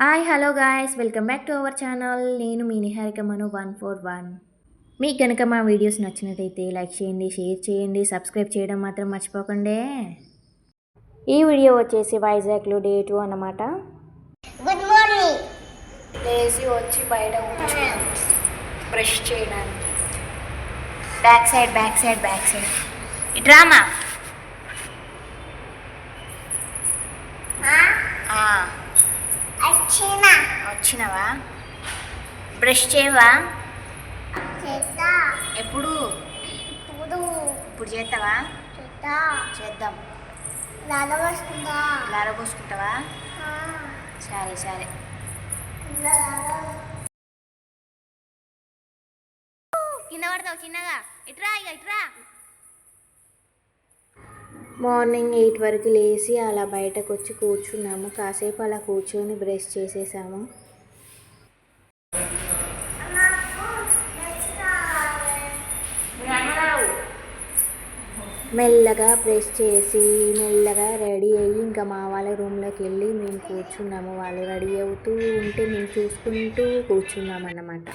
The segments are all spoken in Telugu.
Hi hello guys welcome back to our channel నేను మీ Niharika Manu one four one మీకు కనుక మా వీడియోస్ నచ్చినట్టయితే లైక్ చేయండి షేర్ చేయండి సబ్స్క్రైబ్ చేయడం మాత్రం మర్చిపోకండి. ఈ వీడియో వచ్చేసి వైజాగ్లో డే టూ అన్నమాట. గుడ్ మార్నింగ్ లేచి వచ్చి బయట బ్రష్ చేయడానికి. Back side back side back side ఇట్రామా వచ్చినావా? బ్రష్ చేయవా? ఎప్పుడు? ఇప్పుడు. ఇప్పుడు చేస్తావా? చేద్దా. లారబోసుకుంటావా సరే సరే. కింద పడతావు చిన్నగా. ఇట్రా ఇక ఇట్రా మార్నింగ్ ఎయిట్ వరకు లేచి అలా బయటకు వచ్చి కూర్చున్నాము. కాసేపు అలా కూర్చొని బ్రష్ చేసేసాము. మెల్లగా ప్రెస్ చేసి మెల్లగా రెడీ అయ్యి ఇంకా మా వాళ్ళ రూమ్లోకి వెళ్ళి మేము కూర్చున్నాము. వాళ్ళు రెడీ అవుతూ ఉంటే మేము చూసుకుంటూ కూర్చున్నాం అన్నమాట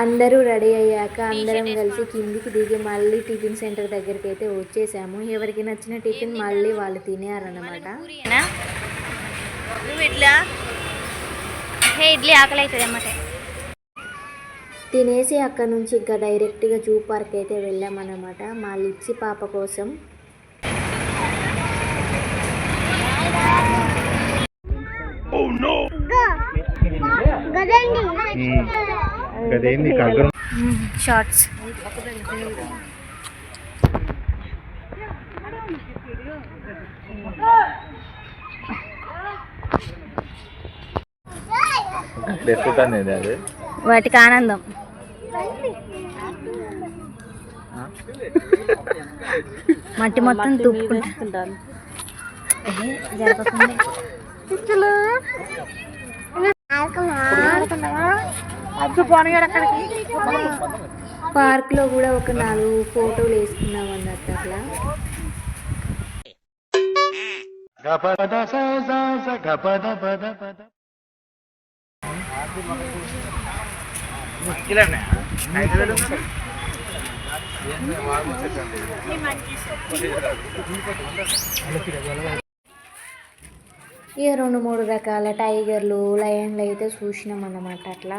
అందరూ రెడీ అయ్యాక అందరం కలిసి కిందికి దిగి మళ్ళీ టిఫిన్ సెంటర్ దగ్గరికి అయితే వచ్చేసాము. ఎవరికి నచ్చిన టిఫిన్ మళ్ళీ వాళ్ళు తినేయాలన్నమాట. ఇడ్లా? హే ఇడ్లీ ఆకలి అవుతుంది అన్నమాట తినేసి అక్కడ నుంచి ఇంకా డైరెక్ట్గా జూ పార్క్ అయితే వెళ్ళామన్నమాట. మా లిప్సి పాప కోసం. గదండి. కగ్గరం షార్ట్స్. వాటికి ఆనందం. మట్టి మొత్తం తుప్పుకుంటాను పార్క్లో కూడా ఒక నాలుగు ఫోటోలు వేసుకున్నాం అన్నట్టు అట్లా. ఇక రెండు మూడు రకాల టైగర్లు లయన్లు అయితే చూసినాం అన్నమాట అట్లా.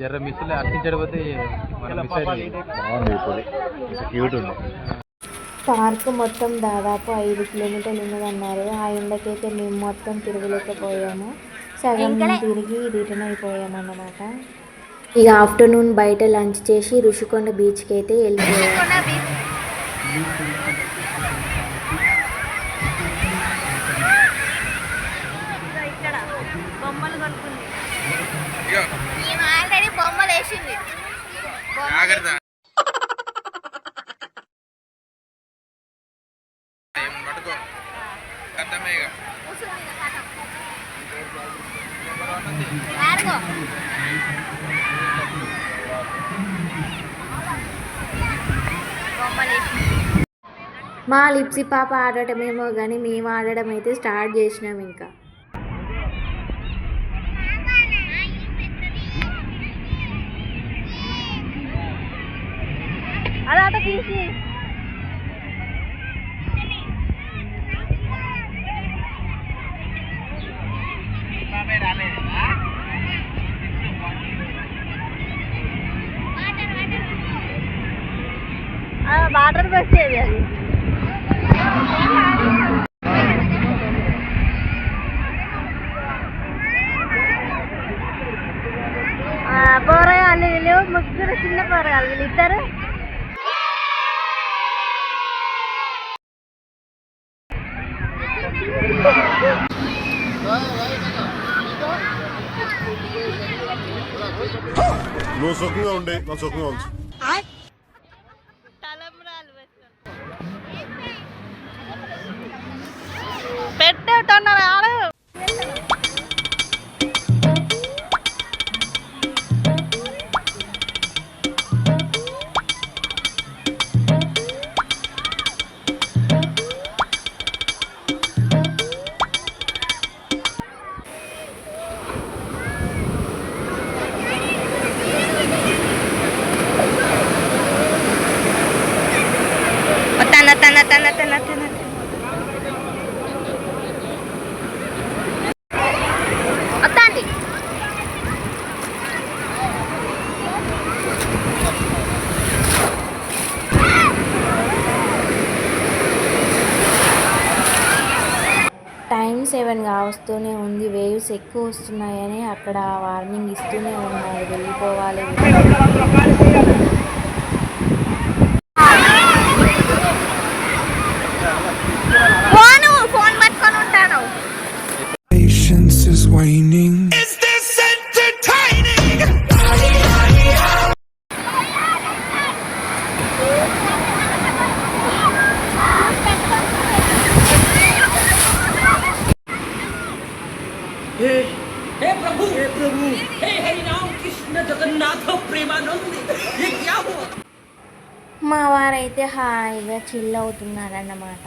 జర్ర మిస్సులు అర్చించకపోతే క్యూట్ ఉంది. పార్క్ మొత్తం దాదాపు ఐదు కిలోమీటర్లు ఉన్నదన్నారు. ఆ ఎండకైతే మేము మొత్తం తిరగలేకపోయాము. సగం తిరిగి రిటర్న్ అయిపోయాము అన్నమాట ఇక ఆఫ్టర్నూన్ బయట లంచ్ చేసి ఋషికొండ బీచ్కి అయితే వెళ్ళిపోయాము ఇక్కడ మా లిప్సీ పాప ఆడటమేమో కానీ మేము ఆడడం అయితే స్టార్ట్ చేసినాం ఇంకా. తీసి వాటర్ బస్సేది అది పోరగాళ్ళు వీళ్ళు ముగ్గురు చిన్న పోరగాళ్ళు వీళ్ళు నువ్వు సుఖంగా ఉండే నా సుఖంగా ఉంచు. పెట్టేటన్నారు టైం సెవెన్ వస్తూనే ఉంది. వేవ్స్ ఎక్కువ వస్తున్నాయని అక్కడ వార్నింగ్ ఇస్తూనే ఉన్నారు. వెళ్ళిపోవాలి. ఫోను ఫోన్ పట్టుకొని ఉంటాను. Patience is waning. మా వారైతే హాయిగా చిల్ అవుతున్నారన్నమాట.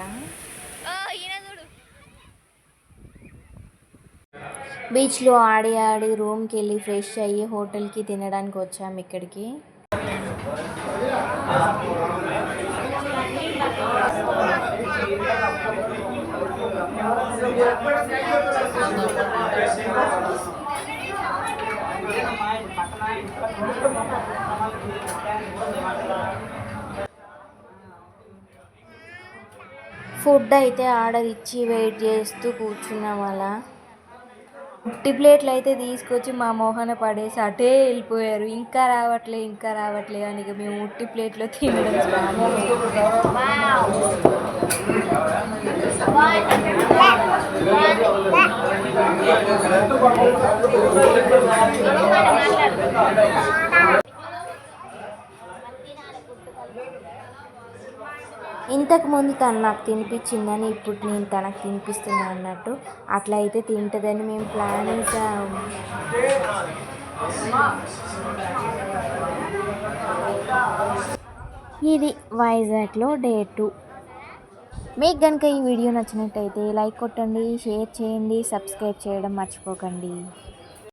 బీచ్లో ఆడి ఆడి రూమ్కి వెళ్ళి ఫ్రెష్ అయ్యి హోటల్కి తినడానికి వచ్చాము ఇక్కడికి. ఫుడ్ అయితే ఆర్డర్ ఇచ్చి వెయిట్ చేస్తూ కూర్చున్నాం అలా. ఉట్టి ప్లేట్లు అయితే తీసుకొచ్చి మా మోహన పడేసి అటే వెళ్ళిపోయారు. ఇంకా రావట్లే ఇంకా రావట్లే అని ఇక మేము ఉట్టి ప్లేట్లో తినడం స్టార్ట్ ఇంతకుముందు తను నాకు తినిపించిందని ఇప్పుడు నేను తనకు తినిపిస్తున్నా అన్నట్టు అట్లా అయితే తింటుందని మేము ప్లాన్ వేసాం ఇది వైజాగ్లో డే టూ. మీకు కనుక ఈ వీడియో నచ్చినట్టయితే లైక్ కొట్టండి షేర్ చేయండి సబ్స్క్రైబ్ చేయడం మర్చిపోకండి.